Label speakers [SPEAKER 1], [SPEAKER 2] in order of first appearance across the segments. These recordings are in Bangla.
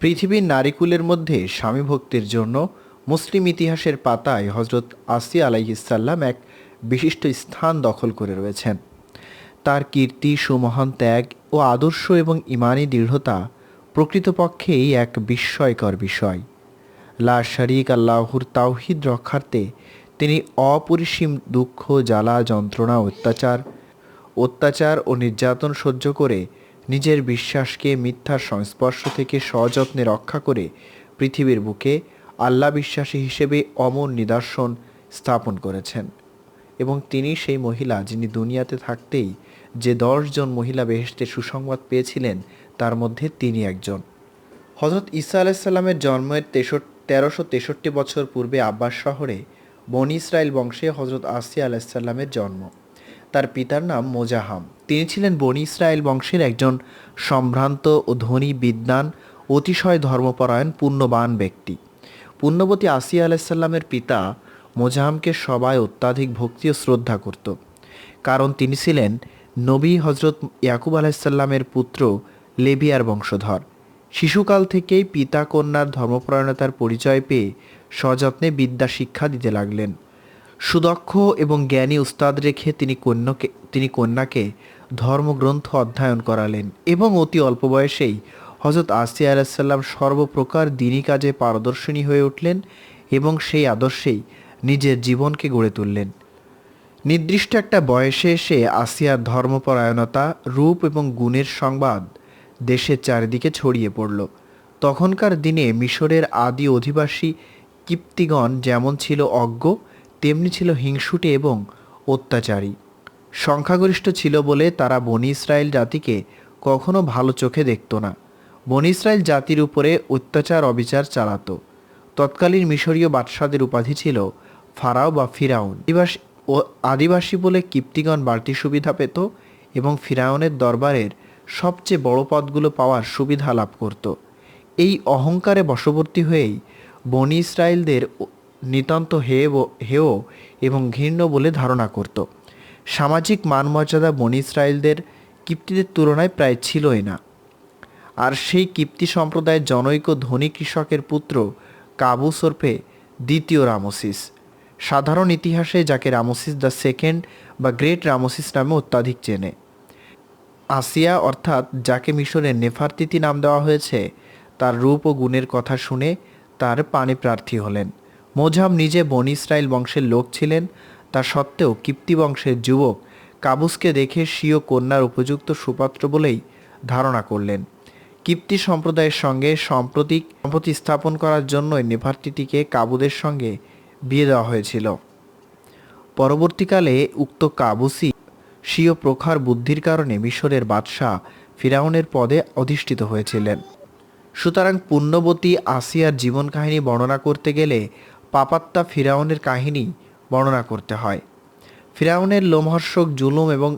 [SPEAKER 1] পৃথিবীর নারীকুলের মধ্যে স্বামী ভক্তির জন্য মুসলিম ইতিহাসের পাতায় হজরত আসিয়া আলাইহিসাল্লাম এক বিশিষ্ট স্থান দখল করে রয়েছেন। তার কীর্তি, সুমহান ত্যাগ ও আদর্শ এবং ইমানি দৃঢ়তা প্রকৃতপক্ষেই এক বিস্ময়কর বিষয়। লা শরিক আল্লাহুর তাওহিদ রক্ষার্থে তিনি অপরিসীম দুঃখ, জ্বালা, যন্ত্রণা, অত্যাচার অত্যাচার ও নির্যাতন সহ্য করে নিজের বিশ্বাসকে মিথ্যার সংস্পর্শ থেকে সযত্নে রক্ষা করে পৃথিবীর বুকে আল্লাহ বিশ্বাসী হিসেবে অমর নিদর্শন স্থাপন করেছেন। এবং তিনি সেই মহিলা যিনি দুনিয়াতে থাকতেই যে দশজন মহিলা বেহেশতের সুসংবাদ পেয়েছিলেন, তার মধ্যে তিনি একজন। হজরত ঈসা আলাইসাল্লামের জন্মের তেষট্টি, তেরোশো তেষট্টি বছর পূর্বে আব্বাস শহরে বনি ইসরায়েল বংশে হজরত আসিয়া আলাইসাল্লামের জন্ম। তার পিতার নাম মোজাহাম। তিনি ছিলেন বনি ইসরায়েল বংশের একজন সম্ভ্রান্ত ও ধনী বিদ্বান, অতিশয় ধর্মপরায়ণ, পুণ্যবান ব্যক্তি। পুণ্যবতী আসিয়া আলাইসাল্লামের পিতা মোজাহামকে সবাই অত্যাধিক ভক্তি ও শ্রদ্ধা করত। কারণ তিনি ছিলেন নবী হজরত ইয়াকুব আলাইসাল্লামের পুত্র লেবিয়ার বংশধর। শিশুকাল থেকেই পিতা কন্যার ধর্মপরায়ণতার পরিচয় পেয়ে সযত্নে বিদ্যা শিক্ষা দিতে লাগলেন। সুদক্ষ এবং জ্ঞানী উস্তাদ রেখে তিনি কন্যাকে তিনি কন্যাকে ধর্মগ্রন্থ অধ্যয়ন করালেন এবং অতি অল্প বয়সেই হজরত আসিয়া আলাহিসাল্লাম সর্বপ্রকার দিনী কাজে পারদর্শিনী হয়ে উঠলেন এবং সেই আদর্শেই নিজের জীবনকে গড়ে তুললেন। নির্দিষ্ট একটা বয়সে এসে আসিয়ার ধর্মপরায়ণতা, রূপ এবং গুণের সংবাদ দেশের চারিদিকে ছড়িয়ে পড়ল। তখনকার দিনে মিশরের আদি অধিবাসী কিপ্তিগণ যেমন ছিল অজ্ঞ তেমনি ছিল হিংসুটে এবং অত্যাচারী। সংখ্যাগরিষ্ঠ ছিল বলে তারা বনি ইসরায়েল জাতিকে কখনো ভালো চোখে দেখত না। বনি ইসরায়েল জাতির উপরে অত্যাচার অবিচার চালাতো। তৎকালীন মিশরীয় বাদশাদের উপাধি ছিল ফারাও বা ফিরাউন। আদিবাসী ও আদিবাসী বলে কিপ্তিগণ বাড়তি সুবিধা পেত এবং ফিরাউনের দরবারের সবচেয়ে বড় পদগুলো পাওয়ার সুবিধা লাভ করত। এই অহংকারে বশবর্তী হয়েই বনি ইসরায়েলদের নিতান্ত হেয় হেয় এবং ঘৃণ্য বলে ধারণা করত। সামাজিক মানমর্যাদা বনি ইসরায়েলদের কিপ্তিদের তুলনায় প্রায় ছিলই না। আর সেই কিপ্তি সম্প্রদায়ের জনৈক ধনী কৃষকের পুত্র কাবু সরফে দ্বিতীয় রামোসিস। সাধারণ ইতিহাসে যাকে রামোসিস দ্য সেকেন্ড বা গ্রেট রামোসিস নামে অত্যাধিক চেনে। আসিয়া অর্থাৎ যাকে মিশরের নেফারতিতি নাম দেওয়া হয়েছে, তার রূপ ও গুণের কথা শুনে তার পানি প্রার্থী হলেন। মোজাম নিজে বনি ইসরায়েল বংশের লোক ছিলেন। তা সত্ত্বেও কিপ্তি বংশের যুবক কাবুসকে দেখে স্বীয় কন্যার উপযুক্ত সুপাত্র বলেই ধারণা করলেন। কিপ্তি সম্প্রদায়ের সঙ্গে সাম্প্রতিক সম্পত্তি স্থাপন করার জন্যই নেফারতিটিকে কাবুদের সঙ্গে বিয়ে দেওয়া হয়েছিল। পরবর্তীকালে উক্ত কাবুসি স্বীয় প্রখার বুদ্ধির কারণে মিশরের বাদশাহ ফিরাউনের পদে অধিষ্ঠিত হয়েছিলেন। সুতরাং পুণ্যবতী আসিয়ার জীবন কাহিনী বর্ণনা করতে গেলে পাপাত্তা ফিরাউনের কাহিনী বর্ণনা করতে হয়। ফিরাউনের লোমহর্ষক জুলুম এবং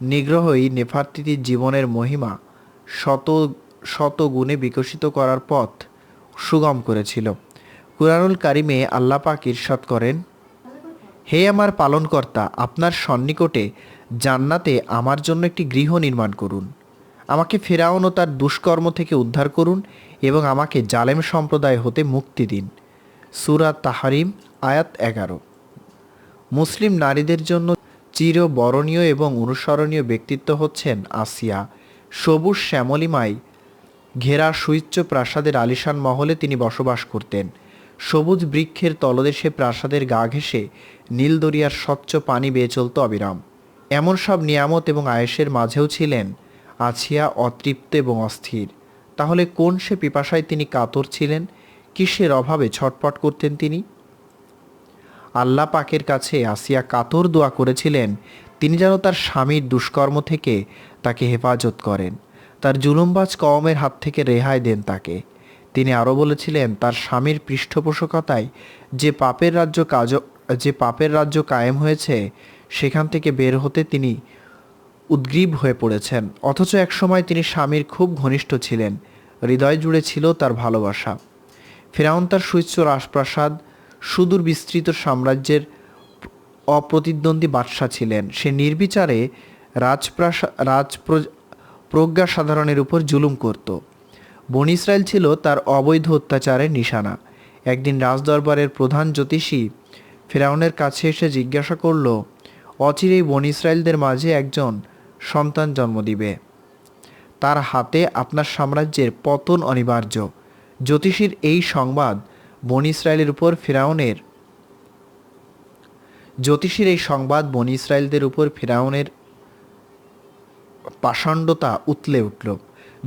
[SPEAKER 1] নিগ্রহই নেফার্তিতির জীবনের মহিমা শত শত গুণে বিকশিত করার পথ সুগম করেছিল। কুরআনুল কারিমে আল্লাপাক ঈর্ষাদ করেন, হে আমার পালনকর্তা, আপনার সন্নিকটে জান্নাতে আমার জন্য একটি গৃহ নির্মাণ করুন। আমাকে ফেরাউন ও তার দুষ্কর্ম থেকে উদ্ধার করুন এবং আমাকে জালেম সম্প্রদায় হতে মুক্তি দিন। সুরা তাহারিম, আয়াত এগারো। মুসলিম নারীদের জন্য চির বরণীয় এবং অনুসরণীয় ব্যক্তিত্ব হচ্ছেন আসিয়া। সবুজ শ্যামলিমাই ঘেরা সুইচ্চ প্রাসাদের আলিশান মহলে তিনি বসবাস করতেন। সবুজ বৃক্ষের তলদেশে প্রাসাদের গা ঘেঁষে নীলদরিয়ার স্বচ্ছ পানি বেয়ে চলত অবিরাম। এমন সব নিয়ামত এবং আয়েসের মাঝেও ছিলেন আছিয়া অতৃপ্ত এবং অস্থির। তাহলে কোন সে পিপাসায় তিনি কাতর ছিলেন? কিসের অভাবে ছটপট করতেন তিনি? আল্লাহ পাকের কাছে আসিয়া কাতর দোয়া করেছিলেন, তিনি যেন তার স্বামীর দুষ্কর্ম থেকে তাকে হেফাজত করেন, তার জুলুমবাজ কওমের হাত থেকে রেহাই দেন তাকে। তিনি আরও বলেছিলেন, তার স্বামীর পৃষ্ঠপোষকতায় যে পাপের রাজ্য কাজ যে পাপের রাজ্য কায়েম হয়েছে, সেখান থেকে বের হতে তিনি উদ্গ্রীব হয়ে পড়েছেন। অথচ একসময় তিনি স্বামীর খুব ঘনিষ্ঠ ছিলেন, হৃদয় জুড়ে ছিল তার ভালোবাসা। ফেরাউন তার সুইচ্ছ রাজপ্রাসাদ, সুদূর বিস্তৃত সাম্রাজ্যের অপ্রতিদ্বন্দ্বী বাদশাহ ছিলেন। সে নির্বিচারে রাজপ্রাসা রাজ প্রজ্ঞা সাধারণের উপর জুলুম করত। বন ইসরায়েল ছিল তার অবৈধ অত্যাচারের নিশানা। একদিন রাজদরবারের প্রধান জ্যোতিষী ফেরাউনের কাছে এসে জিজ্ঞাসা করল, অচিরেই বন ইসরায়েলদের মাঝে একজন সন্তান জন্ম দিবে। তার হাতে আপনার সাম্রাজ্যের পতন অনিবার্য। জ্যোতিষীর এই সংবাদ বন ইসরায়েলের উপর ফেরাউনের। জ্যোতিষীর এই সংবাদ বন ইসরায়েলদের উপর ফেরাউনের পাষণ্ডতা উতলে উঠল।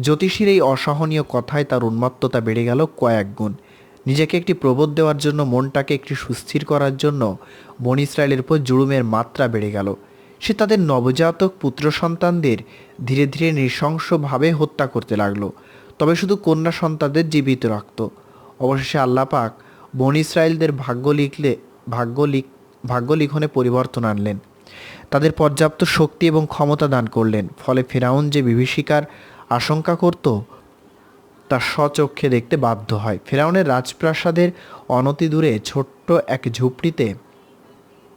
[SPEAKER 1] জ্যোতিষীর এই অসহনীয় কথায় তার উন্মত্ততা বেড়ে গেল কয়েক গুণ। নিজেকে একটি প্রবোধ দেওয়ার জন্য, মনটাকে একটি সুস্থির করার জন্য বন ইসরায়েলের উপর জুড়ুমের মাত্রা বেড়ে গেল। সে তাদের নবজাতক পুত্র সন্তানদের ধীরে ধীরে নৃশংসভাবে হত্যা করতে লাগল। তবে শুধু কন্যা সন্তানদের জীবিত রাখত। অবশেষে আল্লাপাক বন ইসরায়েলদের ভাগ্য লিখলে, ভাগ্য লিখ, ভাগ্য লিখনে পরিবর্তন আনলেন। তাদের পর্যাপ্ত শক্তি এবং ক্ষমতা দান করলেন। ফলে ফেরাউন যে বিভীষিকার আশঙ্কা করত, তা স্বচক্ষে দেখতে বাধ্য হয়। ফেরাউনের রাজপ্রাসাদের অনতি দূরে ছোট্ট এক ঝুপড়িতে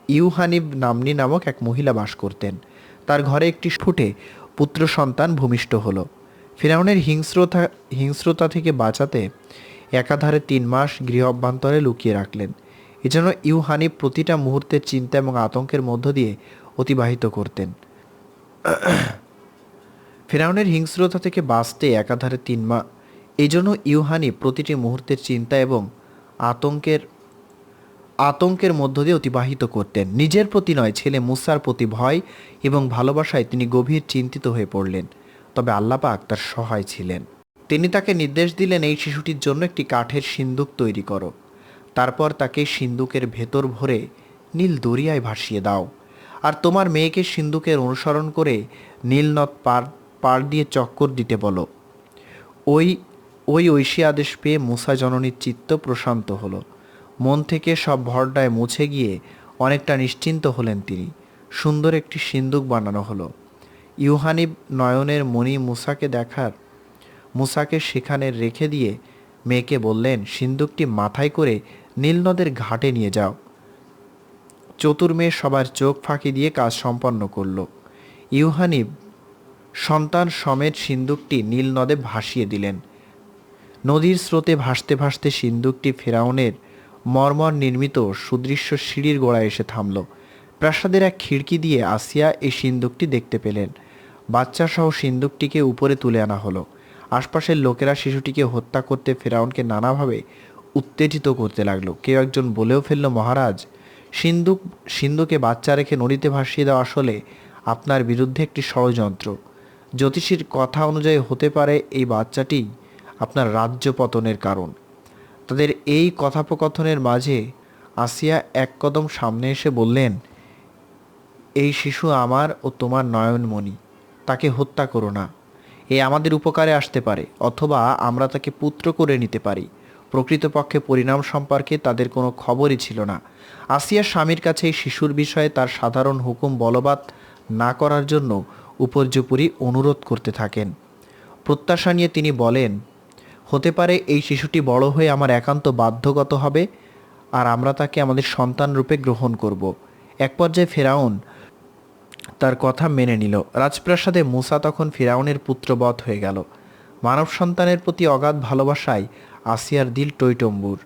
[SPEAKER 1] ইউহানিব নামনি নামক এক মহিলা বাস করতেন। তার ঘরে একটি ফুটে পুত্র সন্তান ভূমিষ্ঠ হলো। ফেরাউনের হিংস্রতা হিংস্রতা থেকে বাঁচাতে একাধারে তিন মাস গৃহ অভ্যন্তরে লুকিয়ে রাখলেন। এজন্য ইউহানিব প্রতিটা মুহূর্তের চিন্তা এবং আতঙ্কের মধ্য দিয়ে অতিবাহিত করতেন। ফেরাউনের হিংস্রতা থেকে বাঁচতে একাধারে তিন মা এই জন্য ইউহানি প্রতিটি মুহূর্তের চিন্তা এবং আতঙ্কের আতঙ্কের মধ্য দিয়ে অতিবাহিত করতেন। নিজের প্রতি নয়, ছেলে মুসার প্রতি ভয় এবং ভালোবাসায় তিনি গভীর চিন্তিত হয়ে পড়লেন। তবে আল্লাপাক তার সহায় ছিলেন। তিনি তাকে নির্দেশ দিলেন, এই শিশুটির জন্য একটি কাঠের সিন্দুক তৈরি করো। তারপর তাকে সিন্দুকের ভেতর ভরে নীল দরিয়ায় ভাসিয়ে দাও। আর তোমার মেয়েকে সিন্দুকের অনুসরণ করে নীল নদ পার পার দিয়ে চক্কর দিতে বলো। ওই ওই ঐশী আদেশ পেয়ে মুসা জননীর চিত্ত প্রশান্ত হলো। মন থেকে সব ভরডায় মুছে গিয়ে অনেকটা নিশ্চিন্ত হলেন তিনি। সুন্দর একটি সিন্দুক বানানো হলো। ইউহানিব নয়নের মণি মুসাকে দেখার, মুসাকে সেখানে রেখে দিয়ে মেয়েকে বললেন, সিন্দুকটি মাথায় করে নীলনদের ঘাটে নিয়ে যাও। চতুর মেয়ে সবার চোখ ফাঁকি দিয়ে কাজ সম্পন্ন করল। ইউহানিব সন্তান সমেত সিন্দুকটি নীল নদে ভাসিয়ে দিলেন। নদীর স্রোতে ভাসতে ভাসতে সিন্দুকটি ফেরাউনের মর্মর নির্মিত সুদৃশ্য সিঁড়ির গোড়ায় এসে থামল। প্রাসাদের এক খিড়কি দিয়ে আসিয়া এই সিন্দুকটি দেখতে পেলেন। বাচ্চাসহ সিন্দুকটিকে উপরে তুলে আনা হলো। আশপাশের লোকেরা শিশুটিকে হত্যা করতে ফেরাউনকে নানাভাবে উত্তেজিত করতে লাগল। কেউ একজন বলেও ফেলল, মহারাজ সিন্দুক সিন্ধুকে বাচ্চা রেখে নদীতে ভাসিয়ে দেওয়া আসলে আপনার বিরুদ্ধে একটি ষড়যন্ত্র। জ্যোতিষীর কথা অনুযায়ী হতে পারে এই বাচ্চাটি আপনার রাজ্য পতনের কারণ। তাদের এই কথোপকথনের মাঝে আসিয়া এক কদম সামনে এসে বললেন, এই শিশু আমার ও তোমার নয়নমণি। তাকে হত্যা করো না। এ আমাদের উপকারে আসতে পারে, অথবা আমরা তাকে পুত্র করে নিতে পারি। প্রকৃতপক্ষে পরিণাম সম্পর্কে তাদের কোনো খবরই ছিল না। আসিয়ার স্বামীর কাছে এই শিশুর বিষয়ে তার সাধারণ হুকুম বলবৎ না করার জন্য উপর্যুপরি অনুরোধ করতে থাকেন। প্রত্যাশা নিয়ে তিনি বলেন, হতে পারে এই শিশুটি বড় হয়ে আমার একান্ত বাধ্যগত হবে, আর আমরা তাকে আমাদের সন্তান রূপে গ্রহণ করব। এক পর্যায়ে ফেরাউন তার কথা মেনে নিল। রাজপ্রাসাদে মুসা তখন ফিরাউনের পুত্রবধ হয়ে গেল। মানব সন্তানের প্রতি অগাধ ভালোবাসায় আসিয়ার দিল টৈটম্বুর।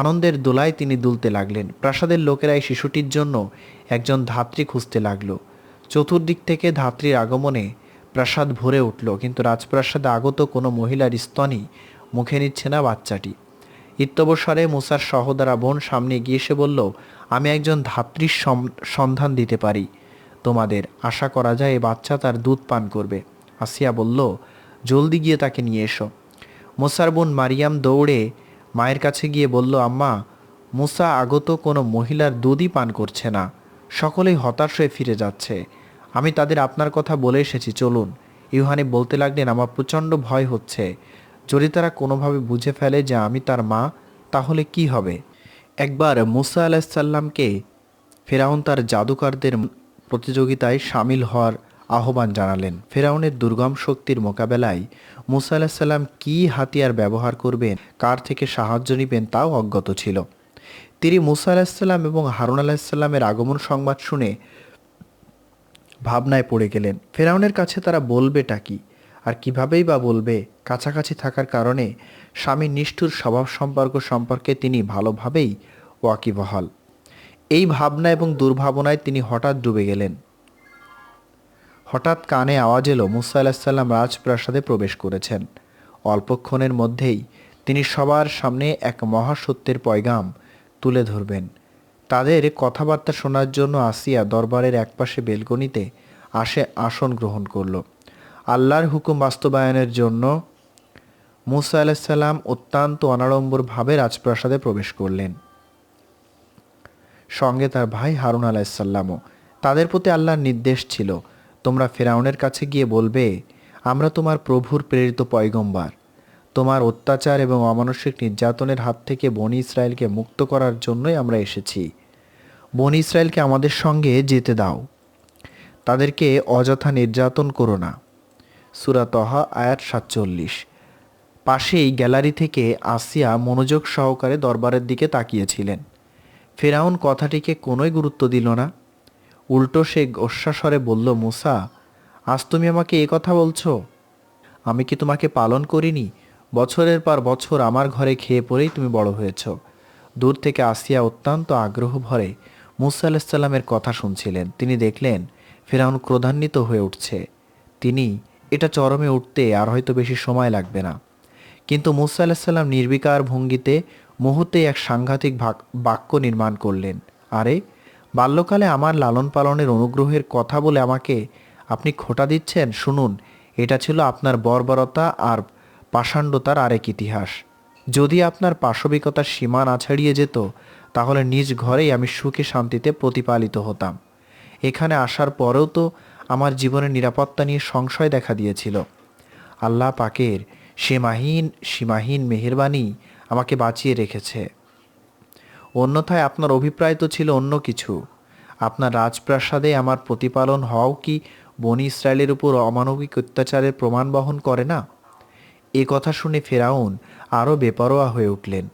[SPEAKER 1] আনন্দের দোলায় তিনি দুলতে লাগলেন। প্রাসাদের লোকেরা এই শিশুটির জন্য একজন ধাত্রী খুঁজতে লাগল। চতুর্দিক থেকে ধাত্রীর আগমনে প্রাসাদ ভরে উঠল, কিন্তু রাজপ্রাসাদে আগত কোনো মহিলার স্তনই মুখে নিচ্ছে না বাচ্চাটি। ইত্যবসরে মুসার সহোদরা বোন সামনে গিয়ে এসে বলল, আমি একজন ধাত্রীর সন্ধান দিতে পারি। তোমাদের আশা করা যায়, এ বাচ্চা তার দুধ পান করবে। আসিয়া বলল, জলদি গিয়ে তাকে নিয়ে এসো। মুসার বোন মারিয়াম দৌড়ে মায়ের কাছে গিয়ে বলল, আম্মা, মুসা আগত কোনো মহিলার দুধই পান করছে না। সকলেই হতাশ হয়ে ফিরে যাচ্ছে। আমি তাদের আপনার কথা বলে এসেছি, চলুন। ইউহানি বলতে লাগলেন, আমার প্রচণ্ড ভয় হচ্ছে। যদি তারা কোনোভাবে বুঝে ফেলে যে আমি তার মা, তাহলে কি হবে? একবার মুসা আলাহিসাল্লামকে ফেরাউন তার জাদুকরদের প্রতিযোগিতায় সামিল হওয়ার আহ্বান জানালেন। ফেরাউনের দুর্গম শক্তির মোকাবেলায় মুসা আলাহিসাল্লাম কী হাতিয়ার ব্যবহার করবেন, কার থেকে সাহায্য নেবেন তাও অজ্ঞত ছিল। তিনি মুসা আলাহিসাল্লাম এবং হারুন আলাহিসাল্লামের আগমন সংবাদ শুনে ভাবনায় পড়ে গেলেন, ফেরাউনের কাছে তারা বলবেটা কি? আর কিভাবেই বা বলবে? কাছাকাছি থাকার কারণে স্বামীর নিষ্ঠুর স্বভাব সম্পর্ক সম্পর্কে তিনি ভালোভাবেই ওয়াকিবহাল। এই ভাবনা এবং দুর্ভাবনায় তিনি হঠাৎ ডুবে গেলেন। হঠাৎ কানে আওয়াজ এলো, মুসা আলাহিসাল্লাম রাজপ্রাসাদে প্রবেশ করেছেন। অল্পক্ষণের মধ্যেই তিনি সবার সামনে এক মহাসত্যের পয়গাম তুলে ধরবেন। তাদের কথাবার্তা শোনার জন্য আসিয়া দরবারের একপাশে বেলকনিতে আসে আসন গ্রহণ করল। আল্লাহর হুকুম বাস্তবায়নের জন্য মুসা আলাহিসাল্লাম অত্যন্ত অনাড়ম্বরভাবে রাজপ্রাসাদে প্রবেশ করলেন। সঙ্গে তার ভাই হারুন আলাহিসাল্লামও তাদের প্রতি আল্লাহর নির্দেশ ছিল, তোমরা ফেরাউনের কাছে গিয়ে বলবে, আমরা তোমার প্রভুর প্রেরিত পয়গম্বার। তোমার অত্যাচার এবং অমানসিক নির্যাতনের হাত থেকে বনি ইসরায়েলকে মুক্ত করার জন্যই আমরা এসেছি। বনি ইসরায়েলকে আমাদের সঙ্গে যেতে দাও। তাদেরকে অযথা নির্যাতন করো না। সুরাতহা আয়াত সাতচল্লিশ। পাশেই গ্যালারি থেকে আসিয়া মনোযোগ সহকারে দরবারের দিকে তাকিয়েছিলেন। ফেরাউন কথাটিকে কোনোই গুরুত্ব দিল না। উল্টো সে গোস্বাস্বরে বলল, মুসা, আজ তুমি আমাকে এ কথা বলছো? আমি কি তোমাকে পালন করিনি? বছরের পর বছর আমার ঘরে খেয়ে পড়েই তুমি বড় হয়েছ। দূর থেকে আসিয়া অত্যন্ত আগ্রহ ভরে মুসা আলাহিসাল্লামের কথা শুনছিলেন। তিনি দেখলেন, ফেরাউন ক্রোধান্বিত হয়ে উঠছে। তিনি, এটা চরমে উঠতে আর হয়তো বেশি সময় লাগবে না। কিন্তু মুসা আলাহিসাল্লাম নির্বিকার ভঙ্গিতে মুহূর্তে এক সাংঘাতিক বাক্য নির্মাণ করলেন। আরে, বাল্যকালে আমার লালন পালনের অনুগ্রহের কথা বলে আমাকে আপনি খোটা দিচ্ছেন? শুনুন, এটা ছিল আপনার বর্বরতা আর পাষাণ্ডতার আরেক ইতিহাস। যদি আপনার পাশবিকতার সীমা না ছাড়িয়ে যেত, তাহলে নিজ ঘরেই আমি সুখে শান্তিতে প্রতিপালিত হতাম। এখানে আসার পরেও তো আমার জীবনের নিরাপত্তা নিয়ে সংশয় দেখা দিয়েছিল। আল্লাহ পাকের সীমাহীন সীমাহীন মেহেরবানি আমাকে বাঁচিয়ে রেখেছে। অন্যথায় আপনার অভিপ্রায় তো ছিল অন্য কিছু। আপনার রাজপ্রাসাদে আমার প্রতিপালন হওয়াও কি বনি ইসরায়েলের উপর অমানবিক অত্যাচারের প্রমাণ বহন করে না? এ কথা শুনে ফেরাউন আরও বেপরোয়া হয়ে উঠলেন।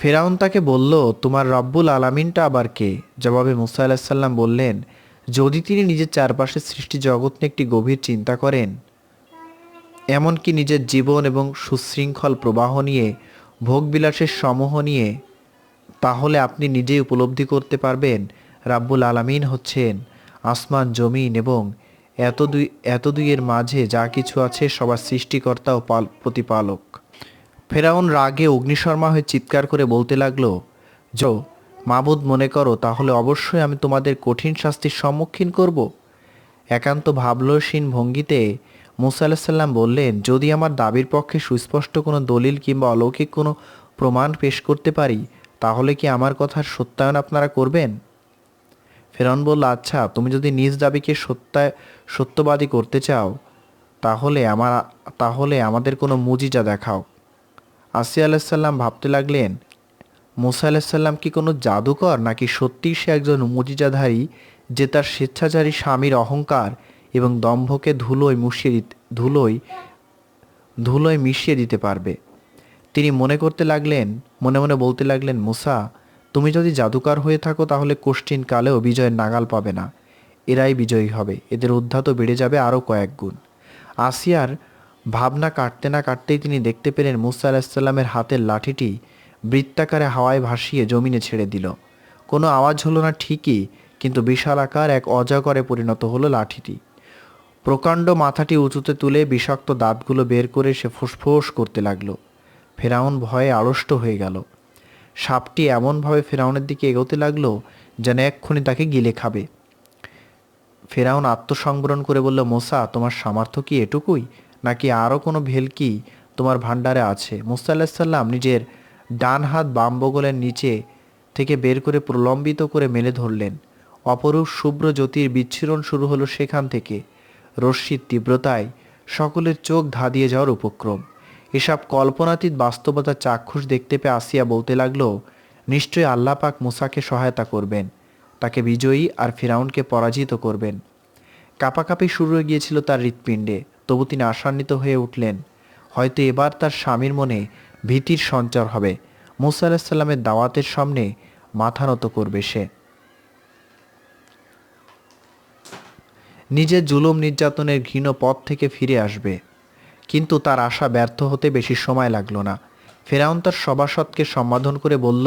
[SPEAKER 1] ফেরাউন তাকে বলল, তোমার রব্বুল আলামিনটা আবার কে? জবাবে মুসা আলাহিসাল্লাম বললেন, যদি তিনি নিজের চারপাশের সৃষ্টি জগৎ নিয়ে একটি গভীর চিন্তা করেন, এমনকি নিজের জীবন এবং সুশৃঙ্খল প্রবাহ নিয়ে ভোগবিলাসের সমূহ নিয়ে, তাহলে আপনি নিজেই উপলব্ধি করতে পারবেন, রাব্বুল আলামিন হচ্ছেন আসমান, জমিন এবং এত দুই এত দুইয়ের মাঝে যা কিছু আছে সবার সৃষ্টিকর্তা ও পাল, প্রতিপালক। ফেরাউন রাগে অগ্নিশর্মা হয়ে চিৎকার করে বলতে লাগল যো মাবুদ, মনে করো, তাহলে অবশ্যই আমি তোমাদের কঠিন শাস্তির সম্মুখীন করব। একান্ত ভাবলসীন ভঙ্গিতে মুসা আলাহিসাল্লাম বললেন, যদি আমার দাবির পক্ষে সুস্পষ্ট কোনো দলিল কিংবা অলৌকিক কোনো প্রমাণ পেশ করতে পারি, তাহলে কি আমার কথার সত্যায়ন আপনারা করবেন? ফেরন বলল আচ্ছা তুমি যদি নিজ দাবিকে সত্যায়, সত্যবাদী করতে চাও, তাহলে আমার, তাহলে আমাদের কোনো মুজিজা দেখাও। আসিয়া আলাহিসাল্লাম ভাবতে লাগলেন, মুসা আলাহিসাল্লাম কি কোনো জাদুকর? নাকি সত্যিই সে একজন মুজিজাধারী, যে তার স্বেচ্ছাচারী স্বামীর অহংকার এবং দম্ভকে ধুলোয় মুশিয়ে দিতে, ধুলোয় ধুলোয় মিশিয়ে দিতে পারবে। তিনি মনে করতে লাগলেন, মনে মনে বলতে লাগলেন, মুসা, তুমি যদি জাদুকার হয়ে থাকো তাহলে কোশ্চিন কালেও বিজয়ের নাগাল পাবে না। এরাই বিজয়ী হবে। এদের উদ্ধাত বেড়ে যাবে আরও কয়েক গুণ। আসিয়ার ভাবনা কাটতে না কাটতেই তিনি দেখতে পেলেন মুসা আলাহিসাল্লামের হাতের লাঠিটি বৃত্তাকারে হাওয়ায় ভাসিয়ে জমিনে ছেড়ে দিল। কোনো আওয়াজ হলো না ঠিকই, কিন্তু বিশাল আকার এক অজাগরে পরিণত হলো লাঠিটি। প্রকাণ্ড মাথাটি উঁচুতে তুলে বিষাক্ত দাঁতগুলো বের করে সে ফুসফুস করতে লাগল। ফেরাউন ভয়ে আড়ষ্ট হয়ে গেল। সাপটি এমনভাবে ফেরাউনের দিকে এগোতে লাগল যেন এক্ষুনি তাকে গিলে খাবে। ফেরাউন আত্মসংবরণ করে বলল, মোসা, তোমার সামর্থ্য কি এটুকুই? নাকি আরও কোনো ভেলকি তোমার ভাণ্ডারে আছে? মুসা আলাহিসাল্লাম নিজের ডান হাত বাম বগলের নিচে থেকে বের করে প্রলম্বিত করে মেলে ধরলেন। অপরূপ শুভ্র জ্যোতির বিচ্ছিরণ শুরু হলো সেখান থেকে। রশ্মির তীব্রতায় সকলের চোখ ধাঁধিয়ে যাওয়ার উপক্রম। এসব কল্পনাতীত বাস্তবতা চাক্ষুষ দেখতে পেয়ে আসিয়া বলতে লাগল, নিশ্চয়ই আল্লাহ পাক মুসাকে সহায়তা করবেন। তাকে বিজয়ী আর ফিরাউনকে পরাজিত করবেন। কাপাকাপি শুরু হয়ে গিয়েছিল তার হৃৎপিণ্ডে। তবু তিনি আশান্বিত হয়ে উঠলেন, হয়তো এবার তার স্বামীর মনে ভীতির সঞ্চার হবে। মুসা আলাহিসাল্লামের দাওয়াতের সামনে মাথা নত করবে সে। নিজের জুলুম নির্যাতনের ঘৃণ পথ থেকে ফিরে আসবে। কিন্তু তার আশা ব্যর্থ হতে বেশি সময় লাগল না। ফেরাউন তার সভাসদকে সম্বোধন করে বলল,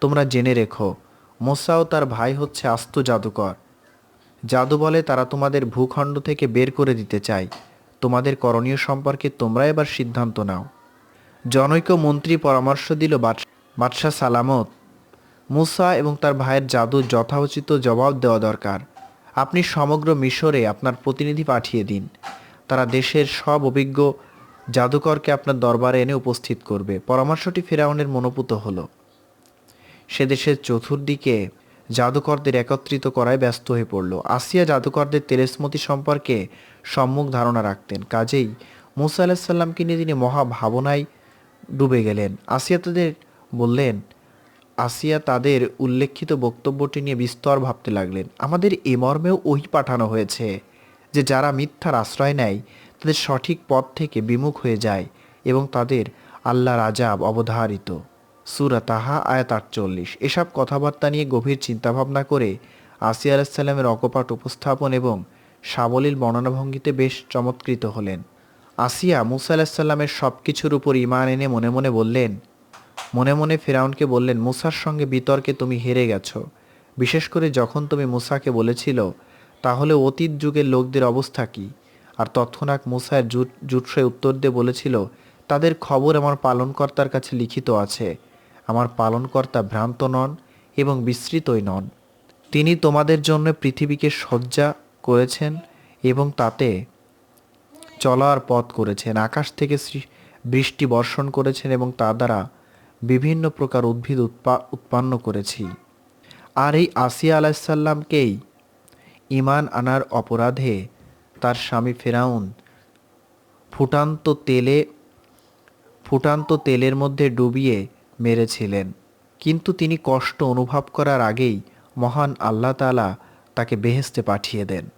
[SPEAKER 1] তোমরা জেনে রেখো মোসা ও তার ভাই হচ্ছে আস্ত জাদুকর। জাদু বলে তারা তোমাদের ভূখণ্ড থেকে বের করে দিতে চায়। তোমাদের করণীয় সম্পর্কে তোমরা এবার সিদ্ধান্ত নাও। জনৈক মন্ত্রী পরামর্শ দিল বাদশাহ সালামত, মুসা এবং তার ভাইয়ের জাদু যথাউচিত জবাব দেওয়া দরকার। আপনি সমগ্র মিশরে আপনার প্রতিনিধি পাঠিয়ে দিন। তারা দেশের সব অভিজ্ঞ জাদুকরকে আপনার দরবারে এনে উপস্থিত করবে। পরামর্শটি ফেরাউনের মনোপুত হলো। সে দেশের চতুর্দিকে জাদুকরদের একত্রিত করায় ব্যস্ত হয়ে পড়ল। আসিয়া জাদুকরদের তেলেসমতি সম্পর্কে সম্মুখ ধারণা রাখতেন। কাজেই মুসা আলাহিসাল্লামকে নিয়ে তিনি মহাভাবনায় ডুবে গেলেন। আসিয়া তাদের বললেন আসিয়া তাদের উল্লেখিত বক্তব্যটি নিয়ে বিস্তর ভাবতে লাগলেন। আমাদের এ মর্মেও ওই পাঠানো হয়েছে যে যারা মিথ্যার আশ্রয় নেয়, তাদের সঠিক পথ থেকে বিমুখ হয়ে যায় এবং তাদের আল্লাহ আজাব অবধারিত। সুরা তাহা, আয়াত আটচল্লিশ। এসব কথাবার্তা নিয়ে গভীর চিন্তাভাবনা করে আসিয়া আলাহিসাল্লামের অকপাট উপস্থাপন এবং সাবলীল বর্ণনাভঙ্গিতে বেশ চমৎকৃত হলেন। আসিয়া মুসা আলাহিসাল্লামের সব কিছুর উপর ইমান এনে মনে মনে বললেন মনে মনে ফেরাউনকে বললেন, মুসার সঙ্গে বিতর্কে তুমি হেরে গেছো। বিশেষ করে যখন তুমি মুসাকে বলেছিল, তাহলে অতীত যুগের লোকদের অবস্থা কি? আর তৎক্ষণাৎ মুসার জুট, জুটসে উত্তর দিয়ে বলেছিল, তাদের খবর আমার পালনকর্তার কাছে লিখিত আছে। আমার পালনকর্তা ভ্রান্ত নন এবং বিস্তৃতই নন। তিনি তোমাদের জন্য পৃথিবীকে সজ্জা করেছেন এবং তাতে চলার পথ করেছেন। আকাশ থেকে বৃষ্টি বর্ষণ করেছেন এবং তা দ্বারা বিভিন্ন প্রকার উদ্ভিদ উৎপা- উৎপন্ন করেছি। আর এই আসিয়া আলাহিসাল্লামকেই ইমান আনার অপরাধে তার স্বামী ফেরাউন ফুটান্ত তেলে, ফুটান্ত তেলের মধ্যে ডুবিয়ে মেরেছিলেন। কিন্তু তিনি কষ্ট অনুভব করার আগেই মহান আল্লাহ তাআলা তাকে বেহেস্তে পাঠিয়ে দেন।